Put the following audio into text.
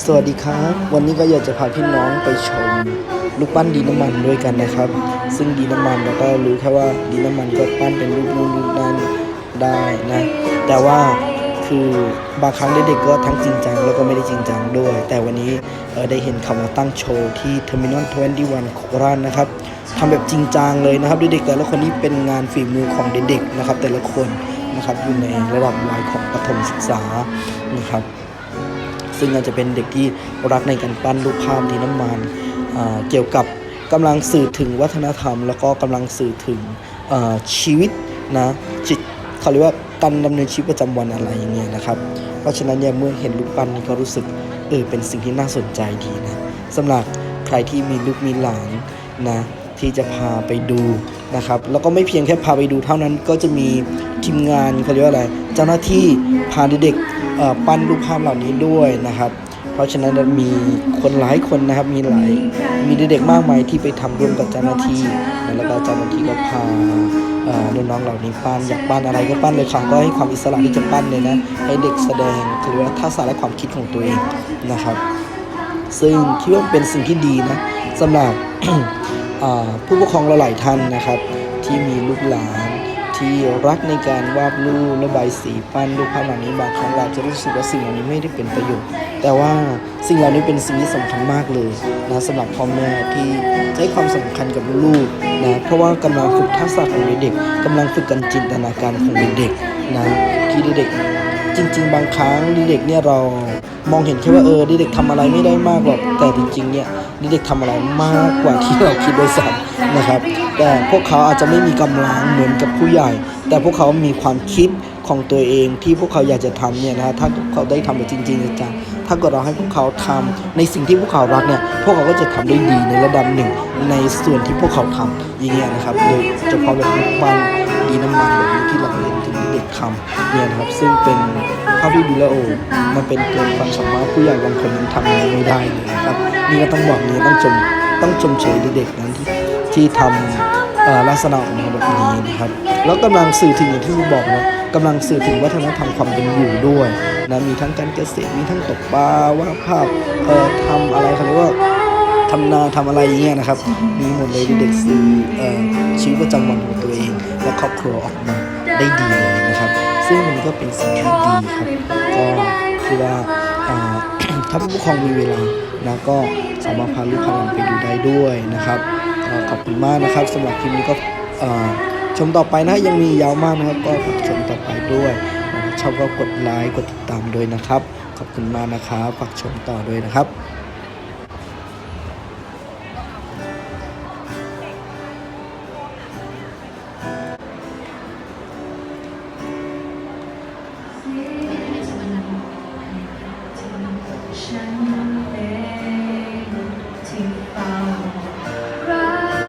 สวัสดีครับ วันนี้ก็อยากจะพาพี่น้องไปชมลูกปั้นดินน้ำมันด้วยกันนะครับ ซึ่งดินน้ำมันเราก็รู้แค่ว่าดินน้ำมันก็ปั้นเป็นรูปนู่นรูปนั่นได้นะ แต่ว่าคือบางครั้งเด็กๆก็ทั้งจริงจังแล้วก็ไม่ได้จริงจังด้วย แต่วันนี้ได้เห็นเขามาตั้งโชว์ที่ Terminal 21โคราชนะครับทำแบบจริงจังเลยนะครับเด็กๆแต่ละคนนี้เป็นงานฝีมือของเด็กๆนะครับ แต่ละคนนะครับอยู่ในระดับวัยของประถมศึกษานะครับ ซึ่งอาจจะเป็นเด็กที่รักในการปั้นรูปภาพดินน้ำมันเกี่ยวกับกำลังสื่อถึงวัฒนธรรม แล้วก็กำลังสื่อถึงชีวิตนะจิตเขาเรียกว่าการดำเนินชีวิตประจำวันอะไรอย่างเงี้ยนะครับ เพราะฉะนั้นเนี่ยเมื่อเห็นรูปปั้นนี่ก็รู้สึกเออเป็นสิ่งที่น่าสนใจดีนะสำหรับใครที่มีลูกมีหลานนะที่จะพาไปดูนะครับแล้วก็ไม่เพียงแค่พาไปดูเท่านั้นก็จะมีทีมงานเขาเรียกว่าอะไร เจ้าหน้าที่พาเด็กๆ ปั้นรูปภาพเหล่านี้ด้วยนะครับ เพราะฉะนั้นมีคนหลายคนนะครับมีหลายมีเด็กๆมากมายที่ไปทำร่วมกับเจ้าหน้าที่แล้วก็เจ้าหน้าที่ก็พาเอ่อน้องๆเหล่านี้ปั้นอยากปั้นอะไรก็ปั้นเลยค่ะก็ให้ความอิสระที่จะปั้นเลยนะให้เด็กแสดงคือว่าทักษะและความคิดของตัวเองนะครับ ซึ่งคิดว่าเป็นสิ่งที่ดีนะสำหรับผู้ปกครองเราหลายท่านนะครับ ที่มีลูกหลาน ที่รักในการวาดรูประบายสีปั้นรูปภาพเหล่านี้บางครั้งเราจะรู้สึกว่าสิ่งเหล่านี้ไม่ได้เป็นประโยชน์ แต่ว่าสิ่งเหล่านี้เป็นสิ่งที่สำคัญมากเลยนะสำหรับพ่อแม่ที่ให้ความสำคัญกับลูกนะเพราะว่ากำลังฝึกทักษะของเด็กๆกำลังฝึกการจินตนาการของเด็กๆนะที่เด็กจริง ๆ บางครั้งเด็กเนี่ยเรามองเห็นแค่ว่าเออเด็กๆทำอะไรไม่ได้มากหรอกแต่จริงๆเนี่ยเด็กๆทำอะไรมากกว่าที่เราคิดด้วยซ้ำ นะครับ แต่พวกเขาอาจจะไม่มีกำลังเหมือนกับผู้ใหญ่ แต่พวกเขามีความคิดของตัวเองที่พวกเขาอยากจะทำเนี่ยนะถ้าเขาได้ทำแบบจริงๆจังๆถ้าเกิดเราให้พวกเขาทำในสิ่งที่พวกเขารักเนี่ยพวกเขาก็จะทำได้ดีในระดับหนึ่ง ในส่วนที่พวกเขาทำอย่างเงี้ยนะครับโดยเฉพาะแบบลูกปั้นดีน้ำมันแบบนี้ที่เราเห็นถึงเด็กทำเนี่ยนะครับซึ่งเป็นภาพที่ดูแลวโอมันเป็นเกินความสามารถผู้ใหญ่บางคนยังทำไม่ได้เลยนะครับนี่ก็ต้องบอกนี่ต้องชมต้องชมเชยเด็กๆนั้นที่ ที่ทำลักษณะออกมาแบบนี้นะครับ แล้วกำลังสื่อถึงอย่างที่ผมบอกนะกำลังสื่อถึงวัฒนธรรมความเป็นอยู่ด้วยนะมีทั้งการเกษตรมีทั้งตกปลาวาดภาพเอ่อทำอะไรเขาเรียกว่าทำนาทำอะไรอย่างเงี้ยนะครับ มีหมดเลยเด็กสื่อเอ่อชีวิตประจำวันของตัวเอง และครอบครัวออกมาได้ดีเลยนะครับ ซึ่งมันก็เป็นสิ่งที่ดีครับก็คือว่าอ่าถ้าผู้ปกครองมีเวลานะก็สามารถพาลูกพาหลานไปดูได้ด้วยนะครับ ขอบคุณมากนะครับสำหรับคลิปนี้ก็ชมต่อไปนะยังมียาวมากนะครับ ก็ฝากชมต่อไปด้วยชอบก็กดไลค์กดติดตามด้วยนะครับ ขอบคุณมากนะครับฝากชมต่อด้วยนะครับฉัน